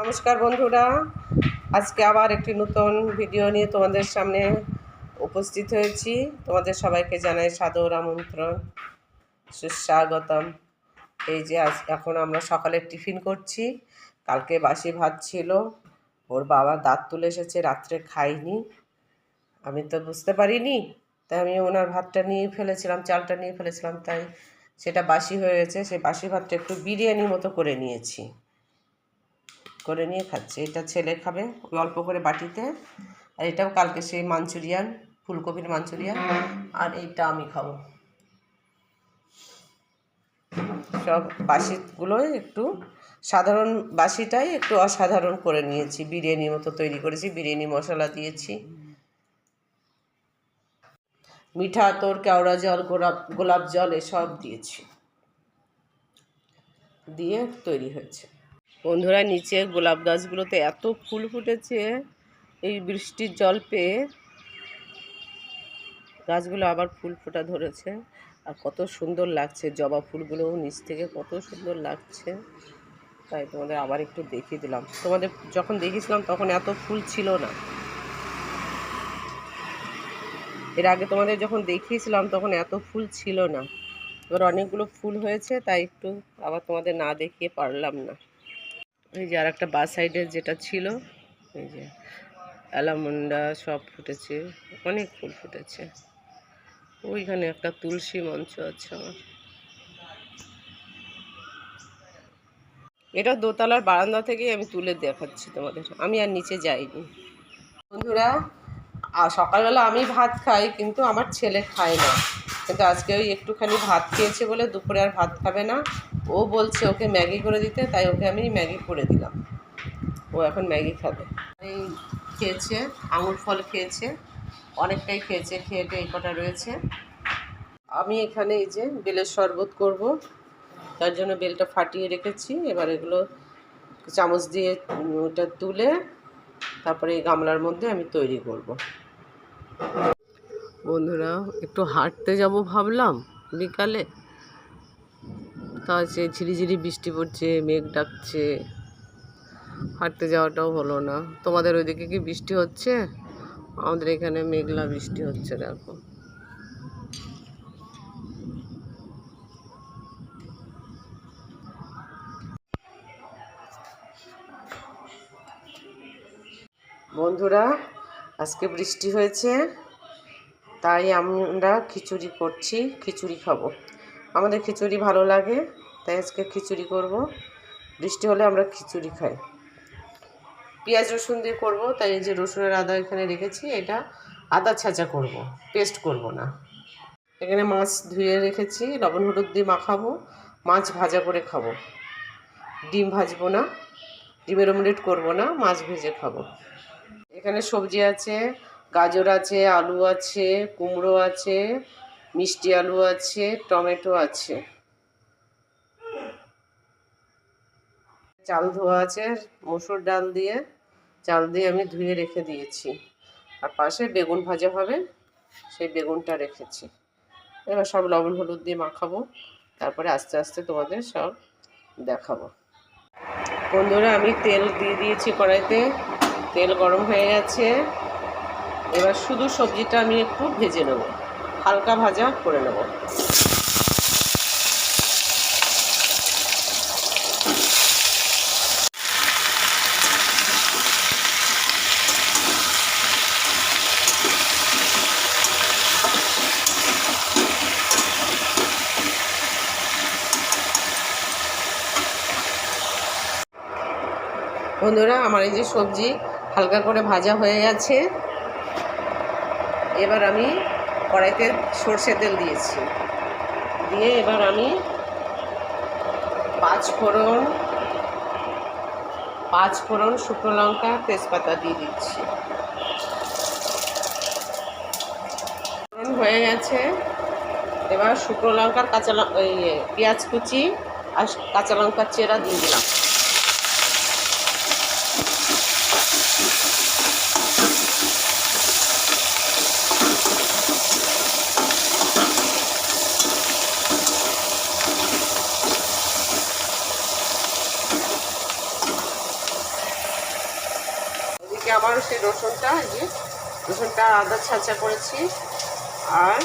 নমস্কার বন্ধুরা। আজকে আবার একটি নতুন ভিডিও নিয়ে তোমাদের সামনে উপস্থিত হয়েছি। তোমাদের সবাইকে জানাই সাদর আমন্ত্রণ, সুস্বাগতম। এই যে আজ এখন আমরা সকালে টিফিন করছি। কালকে বাসি ভাত ছিল। ওর বাবা দাঁত তুলে এসেছে, রাত্রে খাইনি। আমি তো বুঝতে পারিনি। তাই আমি ওনার ভাতটা নিয়ে ফেলেছিলাম, চালটা নিয়ে ফেলেছিলাম। তাই সেটা বাসি হয়ে গেছে। সেই বাসি ভাতটা একটু বিরিয়ানি মতো করে নিয়েছি। করে নিয়ে খাচ্ছি। এটা ছেলে খাবে ওই অল্প করে বাটিতে। আর এটাও কালকে সেই মাঞ্চুরিয়ান, ফুলকপির মাঞ্চুরিয়ান। আর এইটা আমি খাব। সব বাসিগুলো একটু সাধারণ বাসিটাই একটু অসাধারণ করে নিয়েছি। বিরিয়ানির মতো তৈরি করেছি, বিরিয়ানি মশলা দিয়েছি। মিঠা, তোর, কেওড়া জল, গোলাপ গোলাপ জল এসব দিয়েছি। দিয়ে তৈরি হয়েছে। বন্ধুরা, নিচে গোলাপ গাছগুলোতে এত ফুল ফুটেছে, এই বৃষ্টির জল পেয়ে গাছগুলো আবার ফুল ফোটা ধরেছে। আর কত সুন্দর লাগছে, জবা ফুলগুলোও নিচ থেকে কত সুন্দর লাগছে। তাই তোমাদের আবার একটু দেখিয়ে দিলাম। তোমাদের যখন দেখিয়েছিলাম তখন এত ফুল ছিল না। এর আগে তোমাদের যখন দেখিয়েছিলাম তখন এত ফুল ছিল না। এবার অনেকগুলো ফুল হয়েছে, তাই একটু আবার তোমাদের না দেখিয়ে পারলাম না। এই যে আর একটা বাস সাইডের যেটা ছিল, এই যে অ্যালামন্ডা সব ফুটেছে, অনেক ফুল ফুটেছে। ওইখানে একটা তুলসী মঞ্চ আছে আমার। এটা দোতলার বারান্দা থেকেই আমি তুলে দেখাচ্ছি তোমাদের। আমি আর নিচে যাইনি। বন্ধুরা আর সকালবেলা আমি ভাত খাই, কিন্তু আমার ছেলে খায় না। কিন্তু আজকে ওই একটুখানি ভাত খেয়েছে বলে দুপুরে আর ভাত খাবে না। ও বলছে ওকে ম্যাগি করে দিতে, তাই ওকে আমি ম্যাগি করে দিলাম। ও এখন ম্যাগি খাবে। এই খেয়েছে, আঙুর ফল খেয়েছে, অনেকটাই খেয়েছে, খেয়ে এই কটা রয়েছে। আমি এখানে এই যে বেলের শরবত করব, তার জন্য বেলটা ফাটিয়ে রেখেছি। এবার এগুলো চামচ দিয়ে ওটা তুলে তারপরে এই গামলার মধ্যে আমি তৈরি করব। বন্ধুরা, একটু হাঁটতে যাব ভাবলাম বিকালে। তা আছে ঝিরিঝিরি বৃষ্টি পড়ছে, মেঘ ডাকছে। হাঁটতে যাওয়াটাও হলো না। তোমাদের ওইদিকে কি বৃষ্টি হচ্ছে? আমাদের এখানে মেঘলা বৃষ্টি হচ্ছে, দেখো। বন্ধুরা, আজকে বৃষ্টি হয়েছে, তাই আমরা খিচুড়ি করছি, খিচুড়ি খাব। আমাদের খিচুড়ি ভালো লাগে, তাই আজকে খিচুড়ি করব। বৃষ্টি হলে আমরা খিচুড়ি খাই। পেঁয়াজ রসুন দিয়ে করব, তাই এই যে রসুনের আদা এখানে রেখেছি, এটা আদা ছাঁচা করব, পেস্ট করব না। এখানে মাছ ধুয়ে রেখেছি, লবণ হলুদ দিয়ে মাখাবো, মাছ ভাজা করে খাব। ডিম ভাজবো না, ডিমের অমলেট করব না, মাছ ভেজে খাব। এখানে সবজি আছে, গাজর আছে, আলু আছে, কুমড়ো আছে মিষ্টি আলু আছে, টমেটো আছে। চাল ধোয়া আছে, মসুর ডাল দিয়ে। চাল দিয়ে আমি ধুয়ে রেখে দিয়েছি। আর পাশে বেগুন ভাজা হবে, সেই বেগুনটা রেখেছি। এবার সব লবণ হলুদ দিয়ে মাখাবো। তারপরে আস্তে আস্তে তোমাদের সব দেখাবো। বন্ধুরা, আমি তেল দিয়ে দিয়েছি কড়াইতে। তেল গরম হয়ে গেছে। এবার শুধু সবজিটা আমি একটু ভেজে নেব। হালকা ভাজা করে নেব। বন্ধুরা, আমার এই যে সবজি হালকা করে ভাজা হয়ে গেছে। এবার আমি কড়াইতে সর্ষে তেল দিয়েছি। দিয়ে এবার আমি পাঁচ ফোড়ন পাঁচ ফোড়ন শুকনো লঙ্কা, তেজপাতা দিয়ে দিচ্ছি। ফোড়ন হয়ে গেছে। এবার শুকনো লঙ্কার কাঁচা ওই পেঁয়াজ কুচি আর কাঁচা লঙ্কার চেরা দিয়ে দিলাম আবার সেই রসুনটা যে রসুনটা আদা ছাঁচা করেছি আর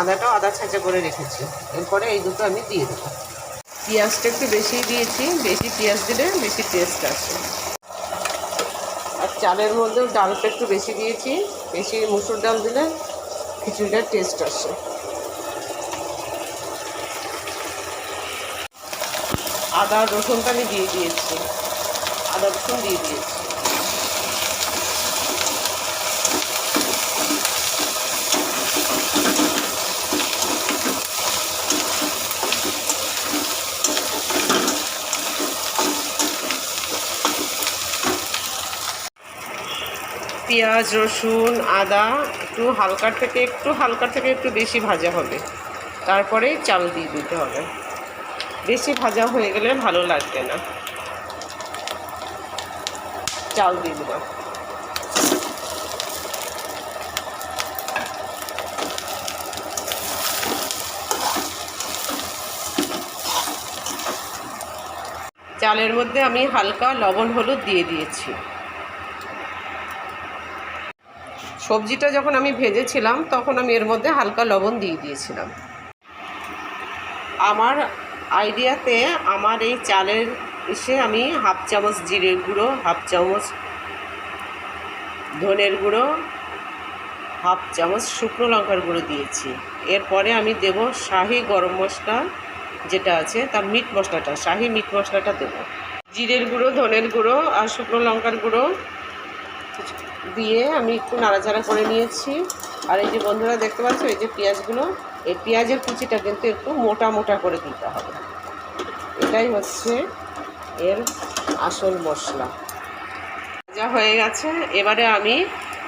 আদাটাও আদা ছাঁচা করে রেখেছি। এরপরে এই দুটো আমি দিয়ে দেবো। পেঁয়াজটা একটু বেশি দিয়েছি, বেশি পেঁয়াজ দিলে বেশি টেস্ট আসে। আর চালের মধ্যেও ডালটা একটু বেশি দিয়েছি, বেশি মুসুর ডাল দিলে খিচুড়িটার টেস্ট আসে। আদা রসুনটা আমি দিয়ে দিয়েছি। আদা রসুন দিয়ে দিয়েছি। পেঁয়াজ, রসুন, আদা একটু হালকার থেকে, একটু হালকার থেকে একটু বেশি ভাজা হবে। তারপরে চাল দিয়ে দিতে হবে। বেশি ভাজা হয়ে গেলে ভালো লাগবে না। চাল দিয়ে দেবো। চালের মধ্যে আমি হালকা লবণ, হলুদ দিয়ে দিয়েছি। সবজিটা যখন আমি ভেজেছিলাম, তখন আমি এর মধ্যে হালকা লবণ দিয়ে দিয়েছিলাম। আমার আইডিয়াতে আমার এই চালের এসে আমি হাফ চামচ জিরের গুঁড়ো, হাফ চামচ ধনের গুঁড়ো, হাফ চামচ শুকনো লঙ্কার গুঁড়ো দিয়েছি। এরপরে আমি দেব শাহি গরম মশলা যেটা আছে, তার মিট মশলাটা, শাহি মিট মশলাটা দেবো। জিরের গুঁড়ো, ধনের গুঁড়ো আর শুকনো লঙ্কার গুঁড়ো দিয়ে আমি একটু নাড়াচাড়া করে নিয়েছি। আর এই যে বন্ধুরা দেখতে পাচ্ছ, এই যে পেঁয়াজগুলো, এই পেঁয়াজের কুচিটা কিন্তু একটু মোটা মোটা করে দিতে হবে। এটাই হচ্ছে এর আসল মশলা। যা হয়ে গেছে, এবারে আমি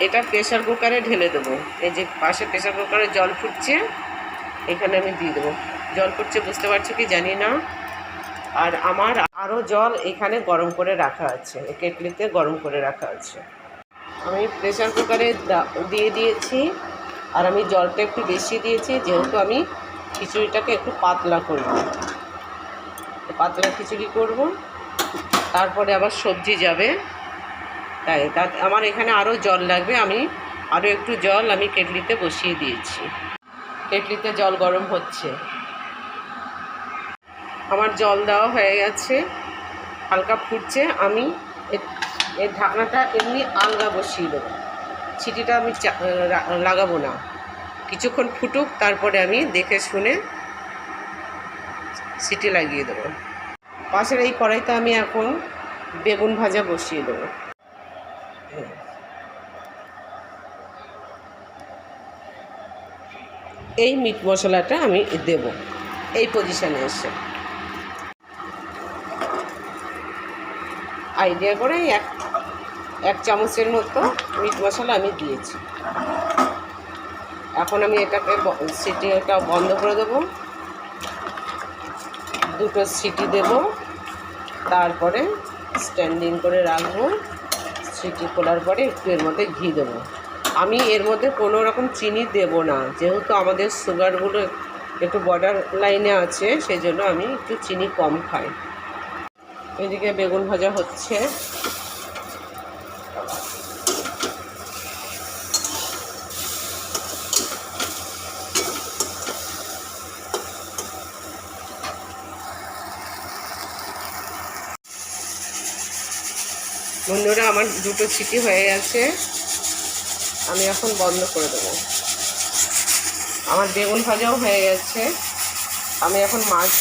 এটা প্রেশার কুকারে ঢেলে দেবো। এই যে পাশে প্রেশার কুকারে জল ফুটছে, এখানে আমি দিয়ে দেবো। জল ফুটছে, বুঝতে পারছ কি? জানি না। আর আমার আরও জল এখানে গরম করে রাখা আছে কেটলিতে গরম করে রাখা আছে। আমি প্রেশার কুকারে দিয়ে দিয়েছি। আর আমি জলটা একটু বেশি দিয়েছি, যেহেতু আমি খিচুড়িটাকে একটু পাতলা করব। পাতলা খিচুড়ি করব। তারপরে আবার সবজি যাবে। তাই তা আমার এখানে আরও জল লাগবে। আমি আরও একটু জল আমি কেটলিতে বসিয়ে দিয়েছি। কেটলিতে জল গরম হচ্ছে। আমার জল দেওয়া হয়ে গেছে। হালকা ফুটছে। আমি এর ঢাকনাটা এমনি আলগা বসিয়ে দেবো। ছিটিটা আমি লাগাবো না। কিছুক্ষণ ফুটুক, তারপরে আমি দেখে শুনে সিটি লাগিয়ে দেবো। পাশের এই কড়াইতে আমি এখন বেগুন ভাজা বসিয়ে দেবো। এই মিট মশলাটা আমি দেব। এই পজিশানে এসে। আইডিয়া করে এক এক চামচের মতো মিট মশলা আমি দিয়েছি। এখন আমি এটাকে সিটিটা বন্ধ করে দেবো। দুটো সিটি দেব। তারপরে স্ট্যান্ডিং করে রাখব। সিটি খোলার পরে একটু এর মধ্যে ঘি দেবো। আমি এর মধ্যে কোনো রকম চিনি দেব না। যেহেতু আমাদের সুগারগুলো একটু বর্ডার লাইনে আছে সেই জন্য আমি একটু চিনি কম খাই। এদিকে বেগুন ভাজা হচ্ছে। বন্ধুরা আমার দুটো সিটি হয়ে গেছে। আমি এখন বন্ধ করে দেবো। আমার বেগুন ভাজাও হয়ে গেছে। আমি এখন মাছ।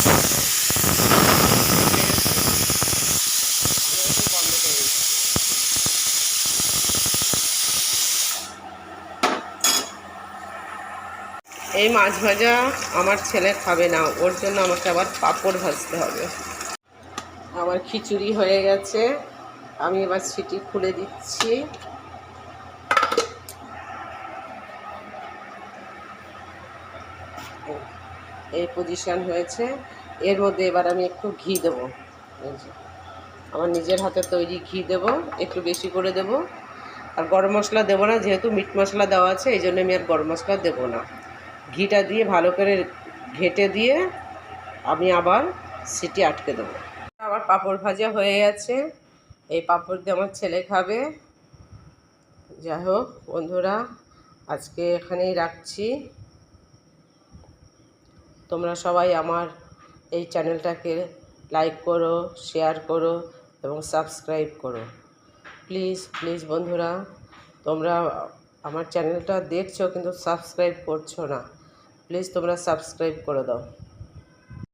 এই মাছ ভাজা আমার ছেলে খাবে না। ওর জন্য আমাকে আবার পাঁপড় ভাজতে হবে। আমার খিচুড়ি হয়ে গেছে। আমি এবার সিটি খুলে দিচ্ছি। এই পজিশন হয়েছে। এর মধ্যে এবার আমি একটু ঘি দেবো। আমার নিজের হাতে তৈরি ঘি দেব, একটু বেশি করে দেব। আর গরম মশলা দেবো না, যেহেতু মিট মশলা দেওয়া আছে, এই জন্য আমি আর গরম মশলা দেবো না। ঘিটা দিয়ে ভালো করে ঘেটে দিয়ে আমি আবার সিটি আটকে দেবো। আবার পাঁপড় ভাজা হয়ে গেছে। এই পাঁপড় দিয়ে আমার ছেলে খাবে। যাই হোক, বন্ধুরা, আজকে এখানেই রাখছি। তোমরা সবাই আমার এই চ্যানেলটাকে লাইক করো, শেয়ার করো এবং সাবস্ক্রাইব করো। প্লিজ প্লিজ, বন্ধুরা, তোমরা আমার চ্যানেলটা দেখছ কিন্তু সাবস্ক্রাইব করছ না। প্লিজ তোমরা সাবস্ক্রাইব করে দাও।